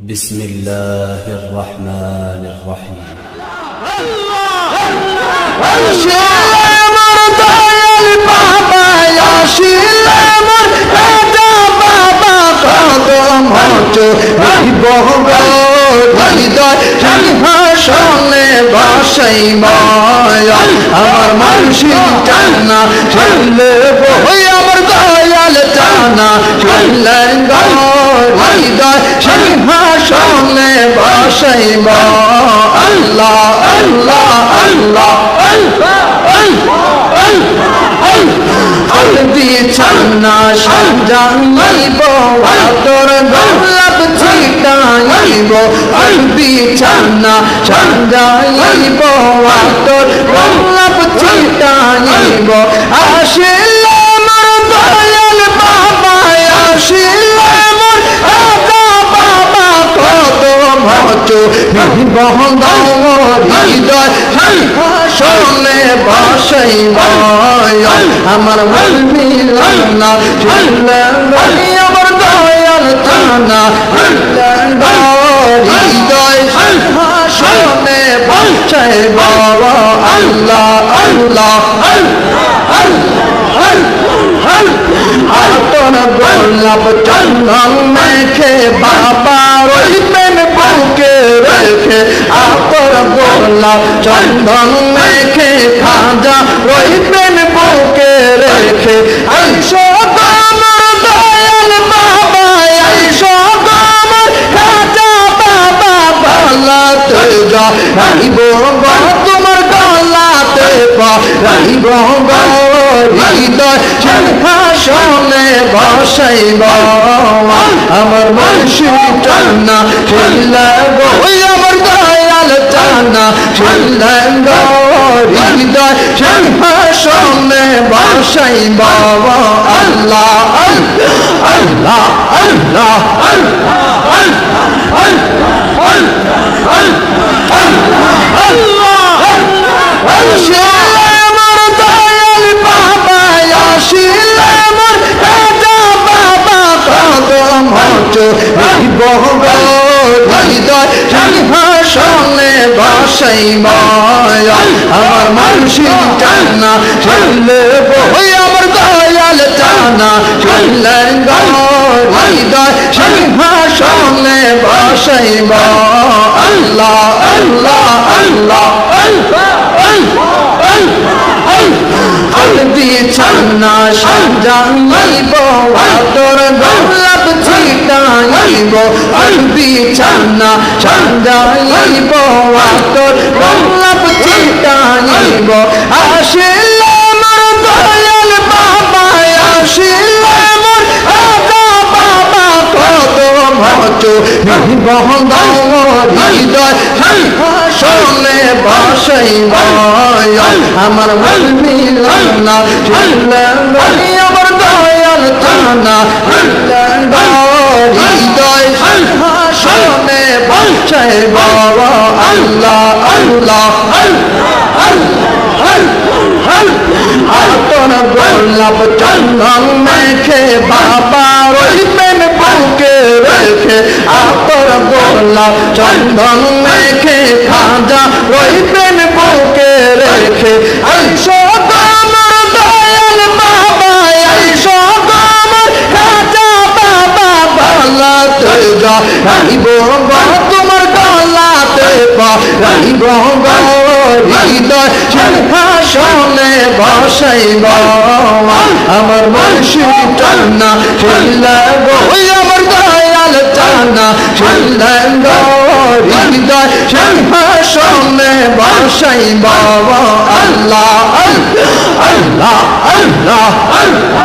بسم الله الرحمن الرحيم আমার দয়াল বাবা আসিল আমার রাজা বাবা কদম হতো হৃদয় সিংহাসনে বসাই মায়া আমার মানসিক টানা চললে বই আমার দয়াল টানা চললেন হৃদয় সিংহাসনে বসাই আল্লাহ আল্লাহ আল্লাহ বিছানা সাজাইব তোর গোলাপ ছিটাইব বিছানা সাজাইব তোর গোলাপ ছিটাইব বহন হৃদয় শোনে বসাই আমার মন মিলানা আমার দয়াল থানা হৃদয় শোনে বসাই বাবা আল্লাহ আল্লাহ গোলাপ চন্দন মেখে খাজা রইবেন বুকে রেখে। তোমার গলাতে রাইব বসাইব। আমার মনসি টানা ছিলেন ওই আমার দয়াল ছিলেন হৃদয় সিংহাসনে বসাইব আল্লাহ আল্লাহ আল্লাহ। বসাই আমার মানসিক টানা চললে বই আমার দয়াল টানা চললেন হৃদয় সিংহাসনে বসাই আল্লাহ আল্লাহ আল্লাহ বিছানা সাজাইব তোর গোলাপ ছিটাইব বিছানা সাজাইব তোর গোলাপ ছিটাইব আসিল আমার দয়াল বাবা, আসিল আমার রাজা বাবা, কত মত বহন হৃদয় শোনে বসাইব আমার মন মিলানা আমার দয়াল থানা। বসাইব আল্লাহ আল্লাহ। আতন গোলাপ চন্দন মেখে বাবা রইবেন বুকে রেখে। আতর গোলাপ চন্দন মেখে খাজা রইবেন বুকে রেখে। আইসো আমার দয়াল বাবা আইসো আমার খাজা বাবা বালাতে যা রাইব হৃদয় সিংহাসনে বসাইব আমার মনসি টানা ওই আমার দয়াল টানা ছিলেন হৃদয় সিংহাসনে বসাইব আল্লাহ আল্লাহ আল্লাহ